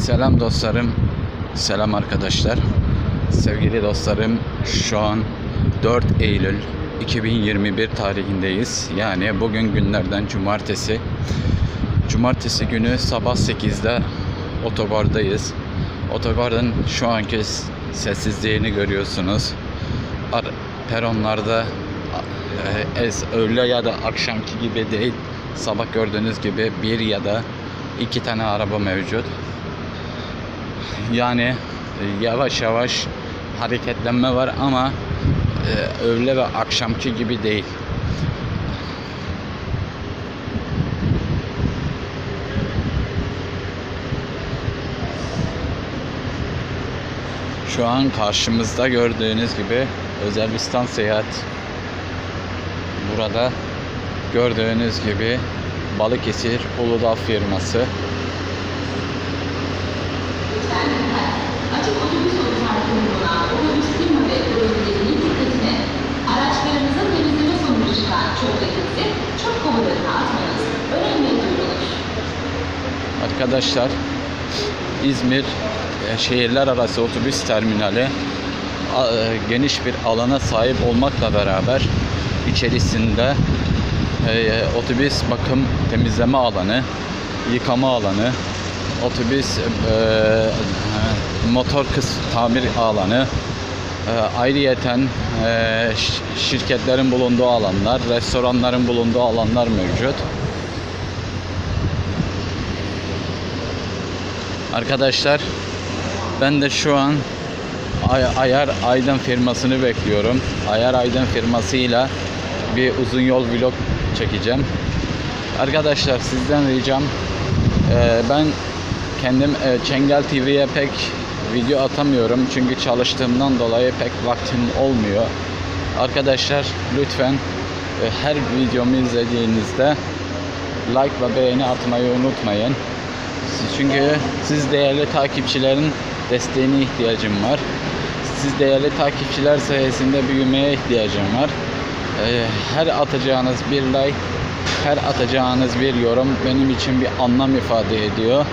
Selam dostlarım, selam arkadaşlar. Sevgili dostlarım, şu an 4 Eylül 2021 tarihindeyiz. Yani bugün günlerden cumartesi. Cumartesi günü sabah 8'de otogardayız. Otogarın şu anki sessizliğini görüyorsunuz. Ar- peronlarda e, öğle ya da akşamki gibi değil. Sabah gördüğünüz gibi bir ya da iki tane araba mevcut. Yani e, yavaş yavaş hareketlenme var ama e, öğle ve akşamki gibi değil. Şu an karşımızda gördüğünüz gibi Özelbistan Seyahat burada gördüğünüz gibi Balıkesir Uludağ firması Açık otobüs otoparkı bulunan otobüs firma ve projelerinin dikkatine araçlarınızın temizleme sonucu çıkan çöplerinizi çöp kovalarına atmanız önemli duyurulur. Arkadaşlar İzmir e, şehirler arası otobüs terminali e, geniş bir alana sahip olmakla beraber içerisinde e, otobüs bakım temizleme alanı, yıkama alanı, otobüs e, motor kıs tamir alanı, e, ayrıyeten e, şirketlerin bulunduğu alanlar, restoranların bulunduğu alanlar mevcut. Arkadaşlar ben de şu an Ay- Ayar Aydın firmasını bekliyorum. Ayar Aydın firmasıyla bir uzun yol vlog çekeceğim. Arkadaşlar sizden ricam e, ben kendim e, Çengel TV'ye pek video atamıyorum çünkü çalıştığımdan dolayı pek vaktim olmuyor. Arkadaşlar lütfen e, her videomu izlediğinizde like ve beğeni atmayı unutmayın. Çünkü siz değerli takipçilerin desteğine ihtiyacım var. Siz değerli takipçiler sayesinde büyümeye ihtiyacım var. Ee, her atacağınız bir like, her atacağınız bir yorum benim için bir anlam ifade ediyor.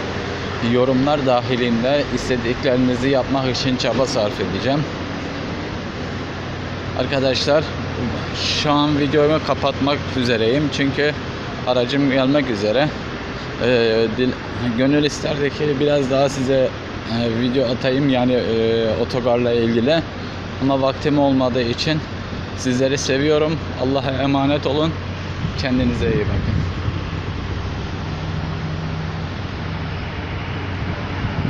Yorumlar dahilinde istediklerinizi yapmak için çaba sarf edeceğim. Arkadaşlar şu an videomu kapatmak üzereyim çünkü aracım gelmek üzere. Ee, dil, gönül isterdi ki biraz daha size e, video atayım yani e, otogarla ilgili ama vaktim olmadığı için sizleri seviyorum. Allah'a emanet olun. Kendinize iyi bakın.